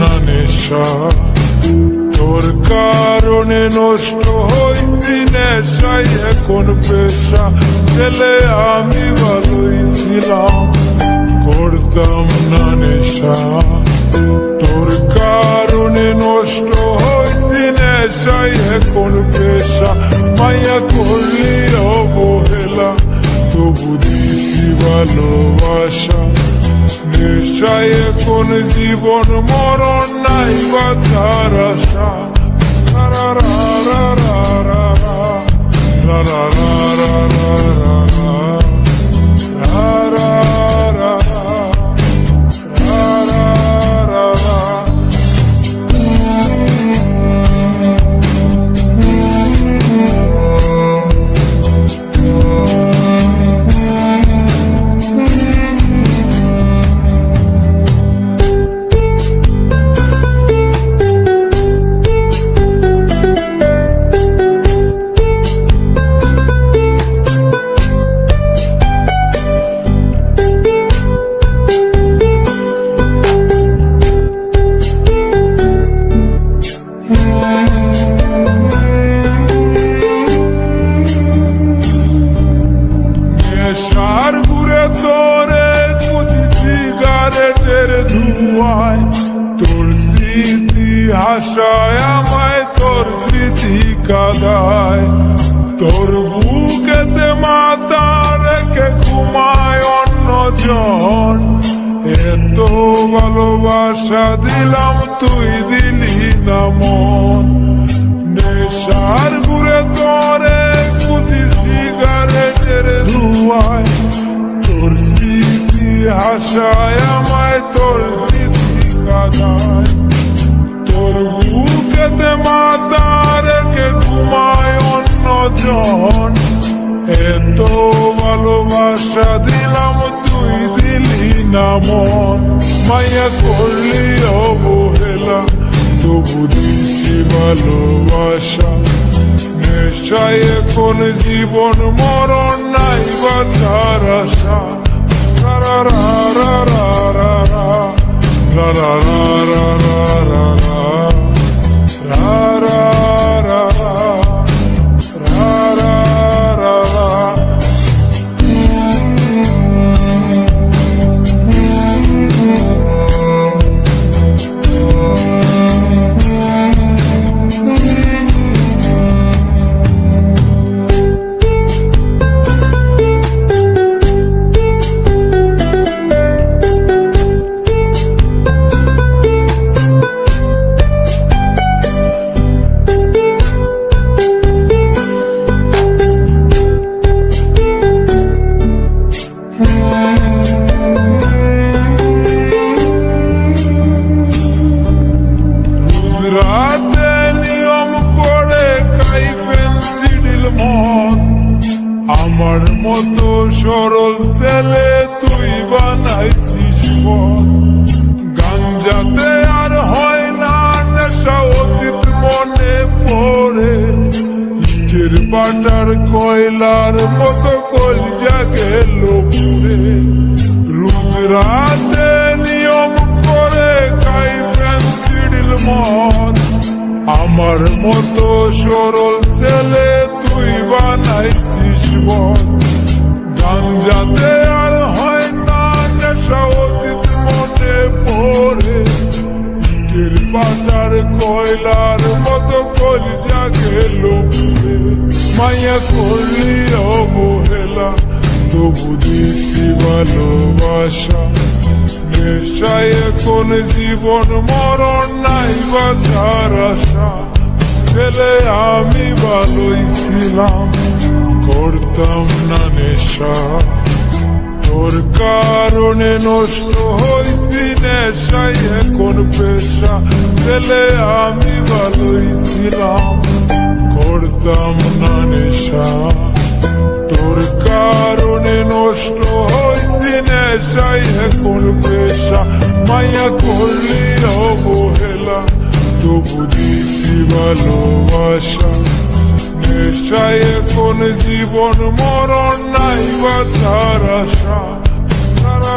না নেশা। তোর কারণে নষ্ট হইছি নেশাই এখন পেশা। ছেলে আমি ভালোই ছিলাম, করতাম না নেশা। তোর কারণে নষ্ট হইছি নেশাই এখন পেশা। মাইয়া করলি অবহেলা তবু দিছি ভালোবাসা। নেশায় কোন জীবন মরণ নাই বাঁচার আশা কাদায়, তোর বুকেতে মাথা রেখে ঘুমায় অন্যজন। এত ভালোবাসা দিলাম তুই দিলি না মন। নেশার ঘুরে তোরে কুদি সিগারেটের ধুয়ায়। তোর স্মৃতি হাসায় আমায় তোর অন্যজন এত ভালোবাসা দিলাম তুই দিলি না মন মাইয়া করলি অবহেলা তবু দিছি ভালোবাসা নেশায় এখন জীবন মরণ নাই বাঁচার আশা রা রা রা রা রা রা রা রা রা রা আমার মতো সরল ছেলে তুই বানাইছিস গাঞ্জাতে আর হয় না, নেশা অতীত মনে পড়ে। ইটের বাটার কয়লার মতো কলজা গেল পুরে। রোজ রাতে নিয়ম করে খাইবেন সিডিল মন। আমার মতো সরল ছেলে তুই বানাইছিস বল গাঞ্জাতে আর হয় না নেশা অতীত মনে পড়ে। কয়লার মতো কলিজা গেল পুড়ে। মাইয়া অবহেলা তবু দিছি ভালোবাসা। এখন জীবন, মরণ নাই বাঁচার আশা। ছেলে আমি ভালোই ছিলাম। করতাম না নেশা। তোর কারণে নষ্ট হইছি নেশাই, এখন পেশা ছেলে আমি ভালোই ছিলাম। করতাম না নেশা। তোর কারণে নষ্ট হইছি নেশাই, এখন পেশা। মাইয়া করলি অবহেলা, তবু দিছি ভালোবাসা। নেশায় এখন জীবন মরণ নাই বা ছাড়া সারা